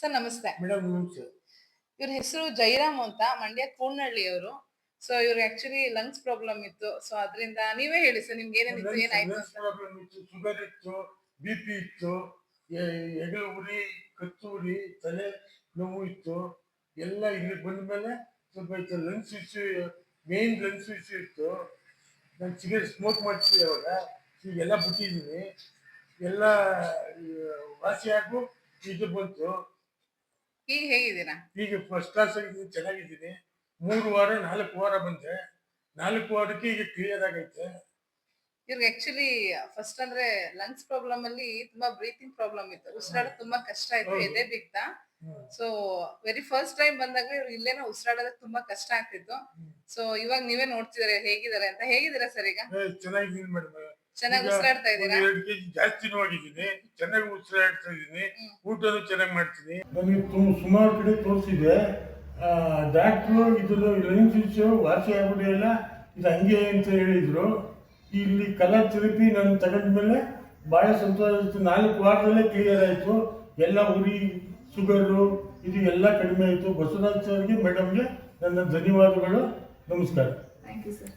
Sir ನಮಸ್ತೆ. Madam ನಮಸ್ತೆ. ಇವ್ರ ಹೆಸರು ಜೈರಾಮ್ ಅಂತ ಮಂಡ್ಯ ಅವರು ಸೊ ಇವ್ರಿಗೆ ಆಕ್ಚುಲಿ ಲಂಗ್ಸ್ ಪ್ರಾಬ್ಲಮ್ ಇತ್ತು. ಸೊ ಅದರಿಂದ ನೀವೇ ಹೇಳಿ ಸರ್ ನಿಮ್ಗೆ ಏನೇನಿತ್ತು ಏನಾಯ್ತು ಅಂತ. ಪ್ರಾಬ್ಲಮ್ ಇತ್ತು ಶುಗರ್ ಇತ್ತು ಬಿ ಪಿ ಇತ್ತು ಎ- ಹೆಗಲು ಉರಿ ಕತ್ತು ಉರಿ ತಲೆ ನೋವು ಇತ್ತು. ಎಲ್ಲ ಇಲ್ಲಿ ಬಂದ ಮೇಲೆ ಸ್ವಲ್ಪ ಇತ್ತು lungs issue main lungs issue ಇತ್ತು. ನಾನು ಸಿಗರೇಟ್ ಸ್ಮೋಕ್ ಮಾಡ್ತೀವಿ ಅವಾಗ ಈಗೆಲ್ಲ ಬಿಟ್ಟಿದ್ದೀನಿ. ಎಲ್ಲ ವಾಸಿ ಹಾಕು ಇದು ಬಂತು. ಈಗ ಹೇಗಿದ್ದೀರಾ? ಈಗ ಫಸ್ಟ್ ಕ್ಲಾಸ್ ಆಗಿದ್ದೀನಿ ಚೆನ್ನಾಗಿದ್ದೀನಿ. ಮೂರು ವಾರ ನಾಲ್ಕು ವಾರ ಬಂದೆ. ನಾಲ್ಕು ವಾರಕ್ಕೆ ಈಗ ಕ್ಲಿಯರ್ ಆಗೈತೆ. ಇವ್ರಿಗೆ ಆಕ್ಚುಲಿ ಫಸ್ಟ್ ಅಂದ್ರೆ ಲಂಗ್ಸ್ ಪ್ರಾಬ್ಲಮ್ ಅಲ್ಲಿ ತುಂಬಾ ಬ್ರೀತಿಂಗ್ ಪ್ರಾಬ್ಲಮ್ ಇತ್ತು. ಉಸಿರಾಡೋದು ತುಂಬಾ ಕಷ್ಟ ಆಯ್ತು ಹೌದು. ಎದೆ hmm. So very first time ಬಂದಾಗ ಇವ್ರು ಇಲ್ಲೇನೋ ಉಸಿರಾಡೋದಕ್ಕೆ ತುಂಬಾ ಕಷ್ಟ ಆಗ್ತಿತ್ತು. ಸೊ ಇವಾಗ ನೀವೇ ನೋಡ್ತಿದಾರೆ ಹೇಗಿದ್ದಾರೆ ಅಂತ. ಹೇಗಿದ್ದೀರಾ ಸರ್ ಈಗ? ಚೆನ್ನಾಗಿದ್ದೀನಿ ಮೇಡಮ್ ಚೆನ್ನಾಗಿ ಉಸಿರಾಡ್ತಾ ಇದ್ದೀರಾ? ಎರಡು ಕೆಜಿ ಜಾಸ್ತಿನೂ ಆಗಿದ್ದೀನಿ ಚೆನ್ನಾಗಿ ಉಸಿರಾಡ್ತಾ ಇದ್ದೀನಿ. ಊಟನು ಚೆನ್ನಾಗಿ ಮಾಡ್ತೀನಿ. ನನಗೆ ತುಂಬ ಸುಮಾರು ಕಡೆ ತೋರಿಸಿದೆ. ಡಾಕ್ಟ್ರು ಇದ್ರ ಲೈನ್ಸ್ ಇಶ್ಯೂ ವಾಸಿ ಆಗ್ಬಿಡಿಲ್ಲ ಇದು ಹಂಗೆ ಅಂತ ಹೇಳಿದ್ರು. ಇಲ್ಲಿ ಕಲರ್ ಥೆರಪಿ ನಾನು ತಗೊಂಡ್ಮೇಲೆ ಭಾಳ ಸಂತೋಷ ಆಯಿತು. ನಾಲ್ಕು ವಾರದಲ್ಲೇ ಕ್ಲಿಯರ್ ಆಯಿತು. ಎಲ್ಲ ಉರಿ ಶುಗರು ಇದು ಎಲ್ಲ ಕಡಿಮೆ ಆಯಿತು. ಬಸವರಾಜ್ ಸರ್ಗೆ ಮೇಡಮ್ಗೆ ನನ್ನ ಧನ್ಯವಾದಗಳು. ನಮಸ್ಕಾರ. Thank you sir